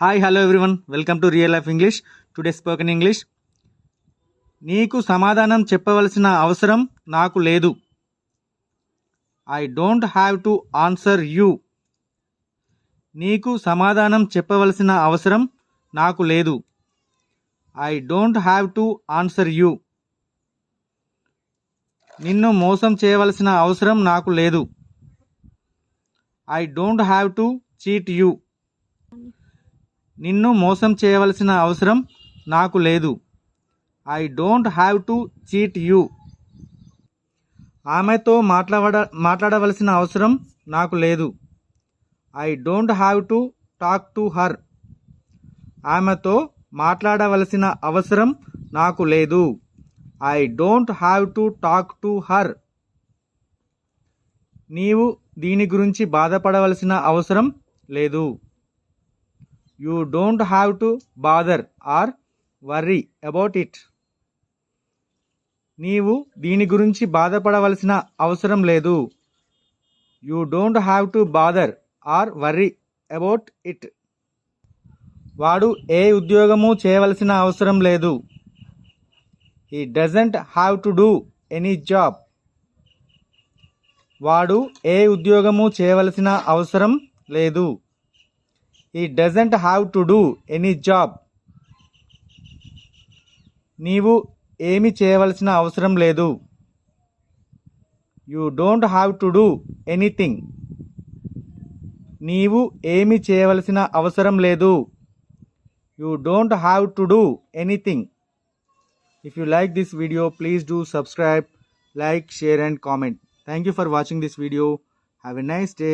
Hi hello everyone welcome to real life English today spoken English నీకు సమాధానం చెప్పవలసిన అవసరం నాకు లేదు. I don't have to answer you నీకు సమాధానం చెప్పవలసిన అవసరం నాకు లేదు. I don't have to answer you నిన్ను మోసం చేయవలసిన అవసరం నాకు లేదు. I don't have to cheat you నిన్ను మోసం చేయవలసిన అవసరం నాకు లేదు. I don't have to cheat you. ఆమెతో మాట్లాడ మాట్లాడవలసిన అవసరం నాకు లేదు. I don't have to talk to her. ఆమెతో మాట్లాడవలసిన అవసరం నాకు లేదు. I don't have to talk to her. నీవు దీని గురించి బాధపడవలసిన అవసరం లేదు. You don't have to bother or worry about it. నీవు దీని గురించి బాధపడవలసిన అవసరం లేదు. You don't have to bother or worry about it. వాడు ఏ ఉద్యోగము చేయవలసిన అవసరం లేదు. He doesn't have to do any job. వాడు ఏ ఉద్యోగము చేయవలసిన అవసరం లేదు. He doesn't have to do any job నీవు ఏమి చేయవలసిన అవసరం లేదు. You don't have to do anything నీవు ఏమి చేయవలసిన అవసరం లేదు. You don't have to do anything if you like this video please do subscribe like share and comment thank you for watching this video have a nice day